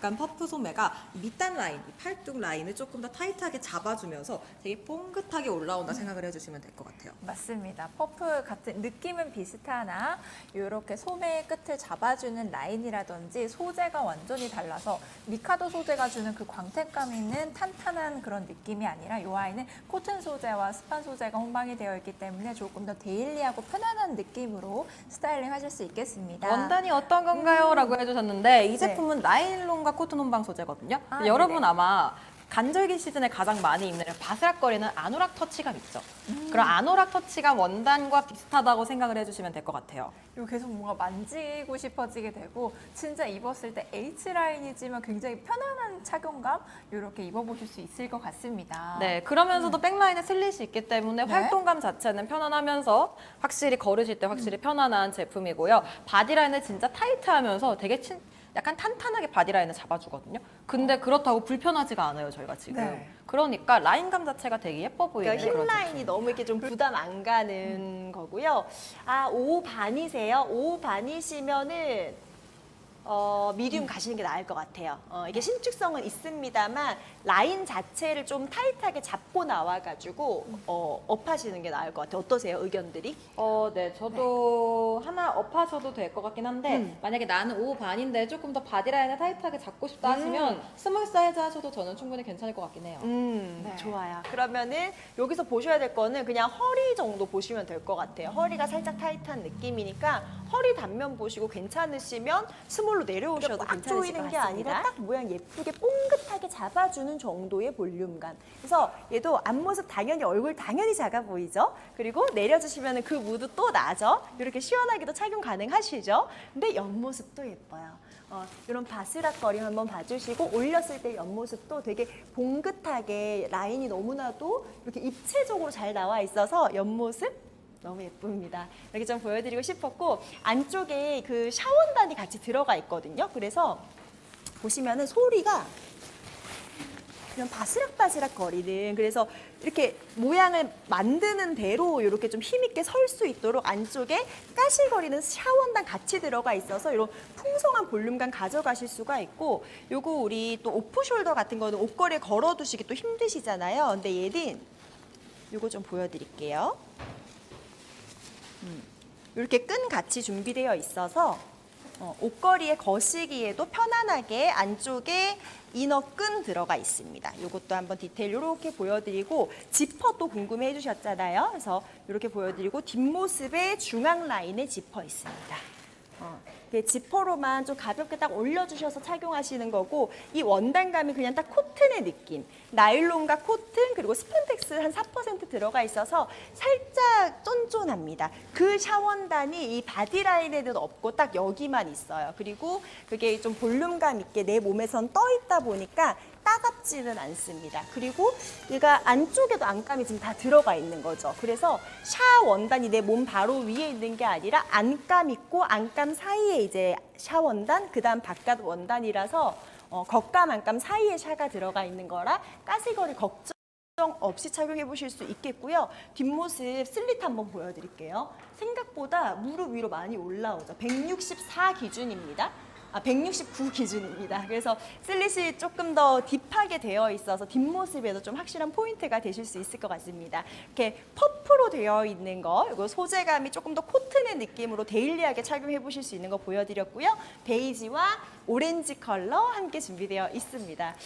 약간 퍼프 소매가 밑단 라인, 이 팔뚝 라인을 조금 더 타이트하게 잡아주면서 되게 뽕긋하게 올라온다 생각을 해주시면 될 것 같아요. 맞습니다. 퍼프 같은 느낌은 비슷하나 이렇게 소매의 끝을 잡아주는 라인이라든지 소재가 완전히 달라서 미카도 소재가 주는 그 광택감 있는 탄탄한 그런 느낌이 아니라 이 아이는 코튼 소재와 스판 소재가 혼방이 되어 있기 때문에 조금 더 데일리하고 편안한 느낌으로 스타일링 하실 수 있겠습니다. 원단이 어떤 건가요? 라고 해주셨는데 이 제품은 나일론과 코튼 혼방 소재거든요. 아, 여러분. 아마 간절기 시즌에 가장 많이 입는 바스락거리는 아노락 터치감 있죠. 음. 그런 아노락 터치감 원단과 비슷하다고 생각을 해주시면 될 것 같아요. 이거 계속 뭔가 만지고 싶어지게 되고 진짜 입었을 때 H라인이지만 굉장히 편안한 착용감 이렇게 입어보실 수 있을 것 같습니다. 네, 그러면서도 백라인에 슬릿이 있기 때문에 아. 네. 활동감 자체는 편안하면서 확실히 걸으실 때 확실히 편안한 제품이고요. 바디라인을 진짜 타이트하면서 되게 친, 약간 탄탄하게 바디라인을 잡아주거든요. 근데 그렇다고 불편하지가 않아요, 저희가 지금. 네. 그러니까 라인감 자체가 되게 예뻐 보이는 그러니까 힙 그런 라인이 너무 이렇게 좀 부담 안 가는 거고요. 아, 5 반이세요? 5 반이시면은 어, 미디움 가시는 게 나을 것 같아요. 어, 이게 신축성은 있습니다만 라인 자체를 좀 타이트하게 잡고 나와가지고 어, 업하시는 게 나을 것 같아요. 어떠세요, 의견들이? 어, 네, 저도 하나 업하셔도 될 것 같긴 한데 음. 만약에 나는 5 반인데 조금 더 바디라인을 타이트하게 잡고 싶다 하시면 스몰 사이즈 하셔도 저는 충분히 괜찮을 것 같긴 해요. 음, 네. 좋아요. 그러면은 여기서 보셔야 될 거는 그냥 허리 정도 보시면 될 것 같아요. 허리가 살짝 타이트한 느낌이니까 허리 단면 보시고 괜찮으시면 스몰 로 내려오셔도 막 괜찮으실 조이는 것게 같습니다. 아니라 딱 모양 예쁘게 뽕긋하게 잡아주는 정도의 볼륨감. 그래서 얘도 앞모습 당연히 얼굴 당연히 작아 보이죠? 그리고 내려주시면 그 무드 또 나죠? 이렇게 시원하게도 착용 가능하시죠? 근데 옆모습도 예뻐요. 어, 이런 바스락거림 한번 봐주시고 올렸을 때 옆모습도 되게 봉긋하게 라인이 너무나도 이렇게 입체적으로 잘 나와 있어서 옆모습 너무 예쁩니다. 이렇게 좀 보여드리고 싶었고 안쪽에 그 샤원단이 같이 들어가 있거든요. 그래서 보시면은 소리가 그냥 바스락바스락 거리는 그래서 이렇게 모양을 만드는 대로 이렇게 좀 힘있게 설 수 있도록 안쪽에 까실거리는 샤원단 같이 들어가 있어서 이런 풍성한 볼륨감 가져가실 수가 있고 요거 우리 또 오프숄더 같은 거는 옷걸이에 걸어두시기 또 힘드시잖아요. 근데 얘는 요거 좀 보여드릴게요. 음, 이렇게 끈 같이 준비되어 있어서 어, 옷걸이에 거시기에도 편안하게 안쪽에 이너 끈 들어가 있습니다. 이것도 한번 디테일 이렇게 보여드리고 지퍼도 궁금해 해주셨잖아요. 그래서 이렇게 보여드리고 뒷모습에 중앙 라인에 지퍼 있습니다. 어, 이게 지퍼로만 좀 가볍게 딱 올려주셔서 착용하시는 거고 이 원단감이 그냥 딱 코튼의 느낌. 나일론과 코튼 그리고 스펀텍스 한 4% 들어가 있어서 살짝 쫀쫀합니다. 그 샤원단이 이 바디라인에는 없고 딱 여기만 있어요. 그리고 그게 좀 볼륨감 있게 내 몸에선 떠 있다 보니까 따갑지는 않습니다. 그리고 얘가 안쪽에도 안감이 지금 다 들어가 있는 거죠. 그래서 샤 원단이 내 몸 바로 위에 있는 게 아니라 안감 있고 안감 사이에 이제 샤 원단, 그 다음 바깥 원단이라서 어, 겉감, 안감 사이에 샤가 들어가 있는 거라 가시거리 걱정 없이 착용해 보실 수 있겠고요. 뒷모습 슬릿 한번 보여드릴게요. 생각보다 무릎 위로 많이 올라오죠. 164 기준입니다. 아, 169 기준입니다. 그래서 슬릿이 조금 더 딥하게 되어 있어서 뒷모습에도 좀 확실한 포인트가 되실 수 있을 것 같습니다. 이렇게 퍼프로 되어 있는 거, 이거 소재감이 조금 더 코튼의 느낌으로 데일리하게 착용해 보실 수 있는 거 보여드렸고요. 베이지와 오렌지 컬러 함께 준비되어 있습니다.